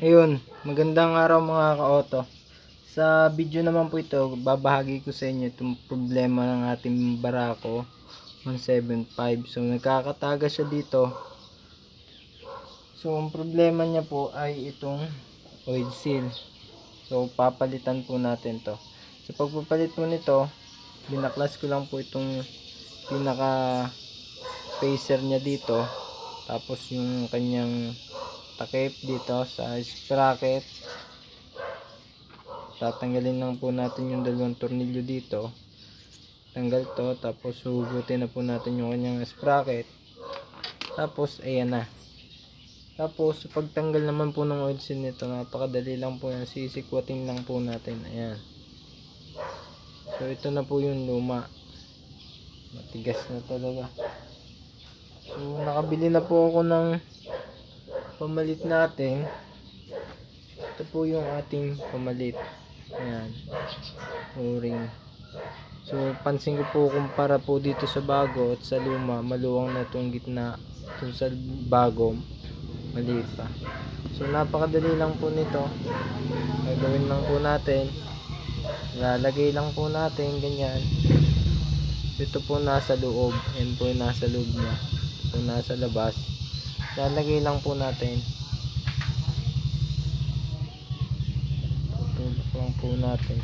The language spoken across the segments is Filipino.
Ayun, magandang araw mga ka-auto. Sa video naman po ito, babahagi ko sa inyo itong problema ng ating Barako 175. So, nagkakataga siya dito. So, ang problema niya po ay itong oil seal. So, papalitan po natin to. Sa pagpapalit po nito, binaklas ko lang po itong pinaka spacer niya dito. Tapos yung kanyang takip dito sa sprocket. Tatanggalin lang po natin yung dalawang tornilyo dito. Tanggal to tapos hugutin na po natin yung kanyang sprocket. Tapos ayan na. Tapos pagtanggal naman po ng oil seal nito napakadali lang po yan. Sisikwatin lang po natin. Ayan. So ito na po yung luma. Matigas na talaga. So nakabili na po ako ng pamalit natin. Ito po yung ating pamalit. Ayan. O-ring so pansin ko po kumpara po dito sa bago at sa luma maluwang na itong gitna. Ito sa bago maliit pa. So napakadali lang po nito. Gagawin lang po natin. Lalagay lang po natin ganyan. Ito po nasa loob. Yan po nasa loob niya. Ito nasa labas lalagay lang po natin. Tutulak lang po natin.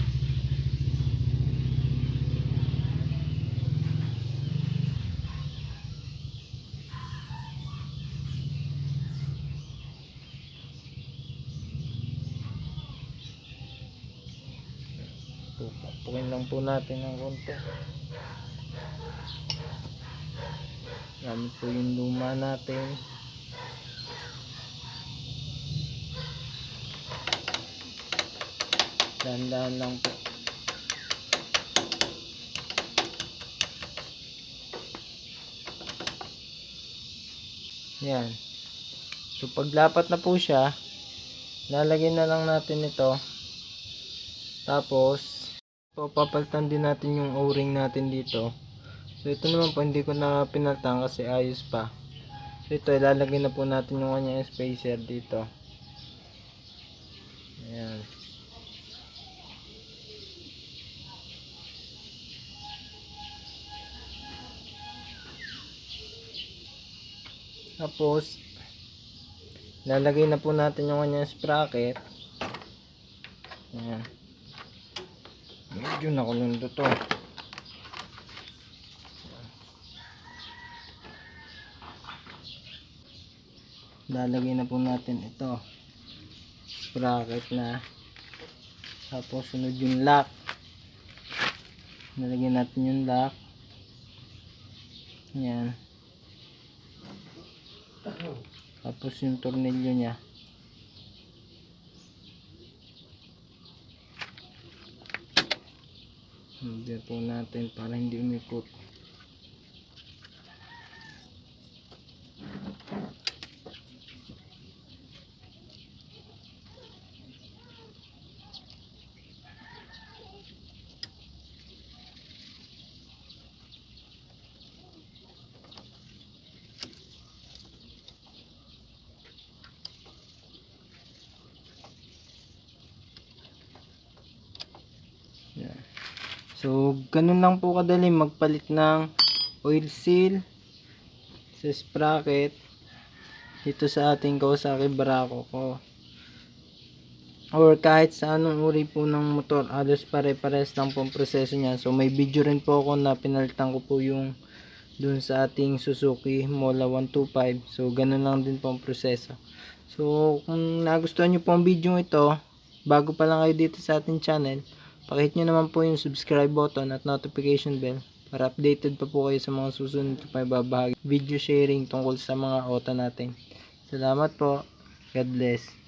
Pupukin lang po natin ng konti. Gamit po yung luma natin dahan-dahan lang po. Yan. So paglapat na po siya lalagyan na lang natin ito. Tapos so, papalitan din natin yung o-ring natin dito. So ito naman po hindi ko na pinaltan kasi ayos pa. So ito ilalagay na po natin yung kanyang spacer dito. Ayan Tapos, lalagay na po natin yung kanyang sprocket. Ayan. Medyo nakulundo to. Lalagay na po natin ito. Sprocket na. Tapos, sunod yung lock. Lalagyan natin yung lock. Ayan. Tapos yung tornilyo niya. Hindi po natin para hindi umikot. Yan. So, ganun lang po kadali magpalit ng oil seal sa sprocket dito sa ating Kawasaki Barako ko. Or kahit sa anong uri po ng motor, halos pare-pares lang po ang proseso niya. So, may video rin po ako na pinalitan ko po yung dun sa ating Suzuki Mola 125. So, ganun lang din po ang proseso. So, kung nagustuhan nyo po ang video ito, bago pa lang kayo dito sa ating channel, Pakihit nyo naman po yung subscribe button at notification bell para updated pa po kayo sa mga susunod pa ibabahagi video sharing tungkol sa mga auto natin. Salamat po. God bless.